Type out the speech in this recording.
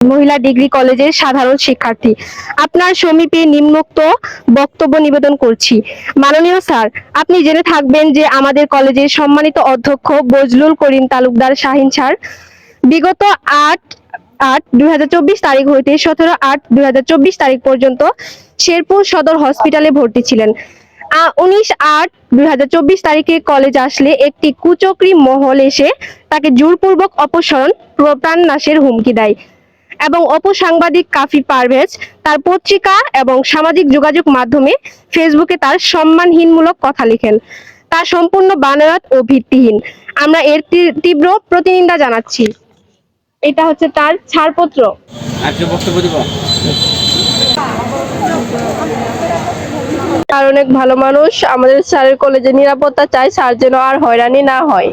মহিলা ডিগ্রি কলেজের সাধারণ শিক্ষার্থী। আপনার সমীপে নিম্নোক্ত বক্তব্য নিবেদন করছি। মাননীয় স্যার, আপনি জেনে থাকবেন যে আমাদের কলেজের সম্মানিত অধ্যক্ষ বজলুল করিম তালুকদার শাহিন স্যার, বিগত আট আট দুই তারিখ হইতে সতেরো আট দুই তারিখ পর্যন্ত শেরপুর সদর হসপিটালে ভর্তি ছিলেন। উনিশ আট দুই তারিখে কলেজ আসলে একটি কুচক্রি মহল এসে তাকে জোরপূর্বক অপসারণ প্রাণ নাশের হুমকি দেয়। এবং অপসাংবাদিক কাফি পারভেজ তার পত্রিকা এবং সামাজিক যোগাযোগ মাধ্যমে ফেসবুকে তার সম্মানহীনমূলক কথা লিখেন। তা সম্পূর্ণ বানায়াত ও ভিত্তিহীন। আমরা এর তীব্র- প্রতিনিন্দা জানাচ্ছি। এটা হচ্ছে তার ছাড়পত্র। আর অনেক ভালো মানুষ আমাদের স্যারের কলেজে নিরাপত্তা চায় স্যার যেন আর হয়রানি না হয়।